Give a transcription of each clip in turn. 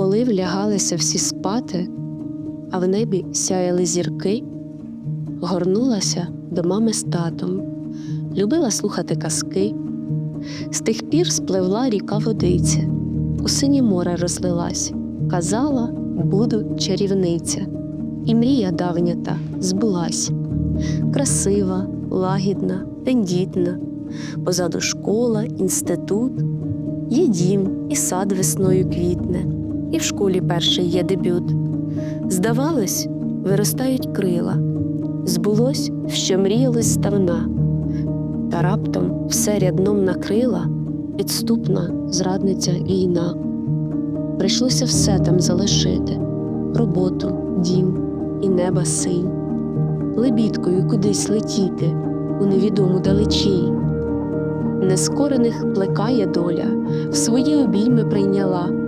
Коли влягалися всі спати, а в небі сяяли зірки, горнулася до мами з татом, любила слухати казки. З тих пір спливла ріка водиця, у синє море розлилась, казала, буду чарівниця, і мрія давня та збулась. Красива, лагідна, тендітна, позаду школа, інститут, є дім і сад весною квітне, і в школі перший є дебют. Здавалось, виростають крила, збулось, що мріялось здавна, та раптом все рядном накрила підступна зрадниця війна. Прийшлося все там залишити роботу, дім і неба синь, лебідкою кудись летіти у невідому далечінь. Нескорених плекає доля, в свої обійми прийняла,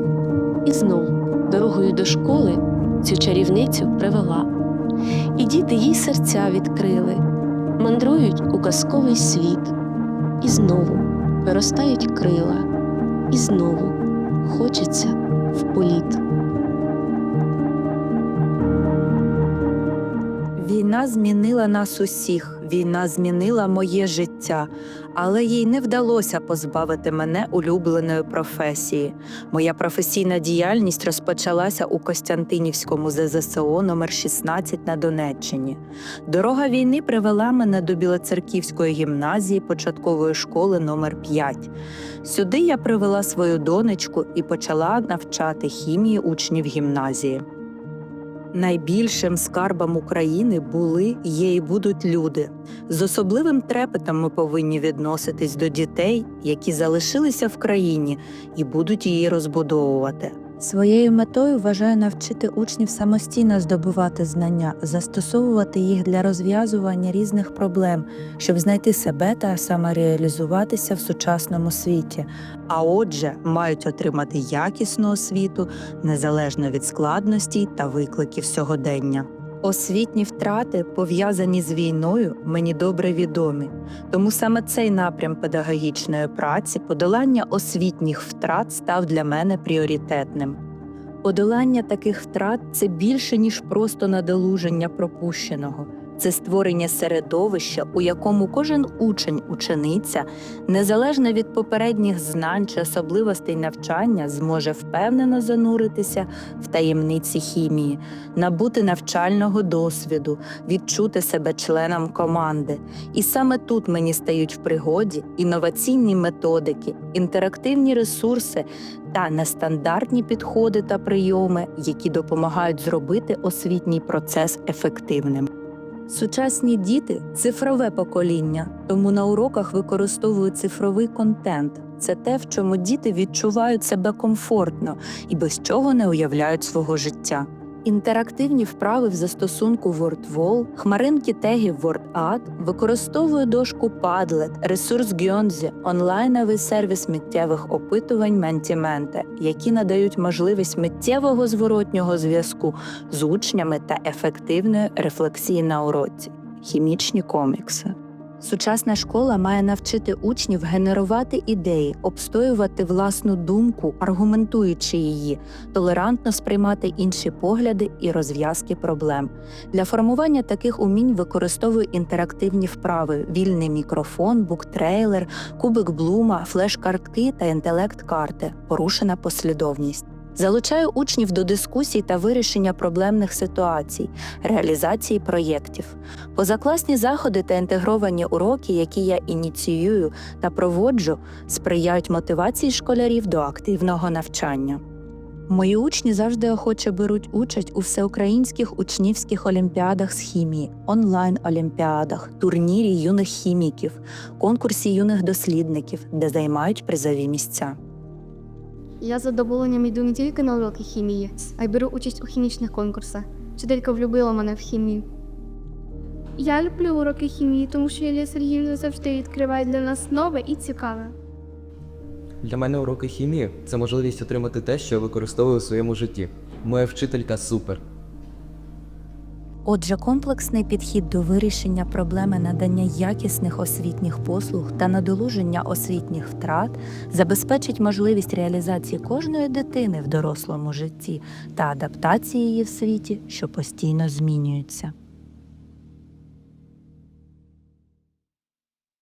і знов дорогою до школи цю чарівницю привела. І діти їй серця відкрили, мандрують у казковий світ, і знову виростають крила, і знову хочеться в політ. Війна змінила нас усіх, війна змінила моє життя, але їй не вдалося позбавити мене улюбленої професії. Моя професійна діяльність розпочалася у Костянтинівському ЗЗСО номер 16 на Донеччині. Дорога війни привела мене до Білоцерківської гімназії початкової школи номер 5 Сюди я привела свою донечку і почала навчати хімії учнів гімназії. Найбільшим скарбом України були, є і будуть люди. З особливим трепетом ми повинні відноситись до дітей, які залишилися в країні і будуть її розбудовувати. Своєю метою вважаю навчити учнів самостійно здобувати знання, застосовувати їх для розв'язування різних проблем, щоб знайти себе та самореалізуватися в сучасному світі. А отже, мають отримати якісну освіту незалежно від складностей та викликів сьогодення. Освітні втрати, пов'язані з війною, мені добре відомі. Тому саме цей напрям педагогічної праці, подолання освітніх втрат, став для мене пріоритетним. Подолання таких втрат це більше ніж просто надолуження пропущеного. Це створення середовища, у якому кожен учень, учениця, незалежно від попередніх знань чи особливостей навчання, зможе впевнено зануритися в таємниці хімії, набути навчального досвіду, відчути себе членом команди. І саме тут мені стають в пригоді інноваційні методики, інтерактивні ресурси та нестандартні підходи та прийоми, які допомагають зробити освітній процес ефективним. Сучасні діти цифрове покоління, тому на уроках використовують цифровий контент. Це те, в чому діти відчувають себе комфортно і без чого не уявляють свого життя. Інтерактивні вправи в застосунку WordWall, хмаринки тегів WordAd, використовує дошку Padlet, ресурс Gyonzi, онлайновий сервіс миттєвих опитувань Mentimente, які надають можливість миттєвого зворотнього зв'язку з учнями та ефективної рефлексії на уроці. Хімічні комікси. Сучасна школа має навчити учнів генерувати ідеї, обстоювати власну думку, аргументуючи її, толерантно сприймати інші погляди і розв'язки проблем. Для формування таких умінь використовую інтерактивні вправи: вільний мікрофон, буктрейлер, кубик блума, флеш-картки та інтелект-карти, порушена послідовність. Залучаю учнів до дискусій та вирішення проблемних ситуацій, реалізації проєктів. Позакласні заходи та інтегровані уроки, які я ініціюю та проводжу, сприяють мотивації школярів до активного навчання. Мої учні завжди охоче беруть участь у всеукраїнських учнівських олімпіадах з хімії, онлайн-олімпіадах, турнірі юних хіміків, конкурсі юних дослідників, де займають призові місця. Я з задоволенням йду не тільки на уроки хімії, а й беру участь у хімічних конкурсах. Вчителька влюбила мене в хімію. Я люблю уроки хімії, тому що Ілля Сергіївна завжди відкриває для нас нове і цікаве. Для мене уроки хімії це можливість отримати те, що я використовую у своєму житті. Моя вчителька супер. Отже, комплексний підхід до вирішення проблеми надання якісних освітніх послуг та надолуження освітніх втрат забезпечить можливість реалізації кожної дитини в дорослому житті та адаптації її в світі, що постійно змінюється.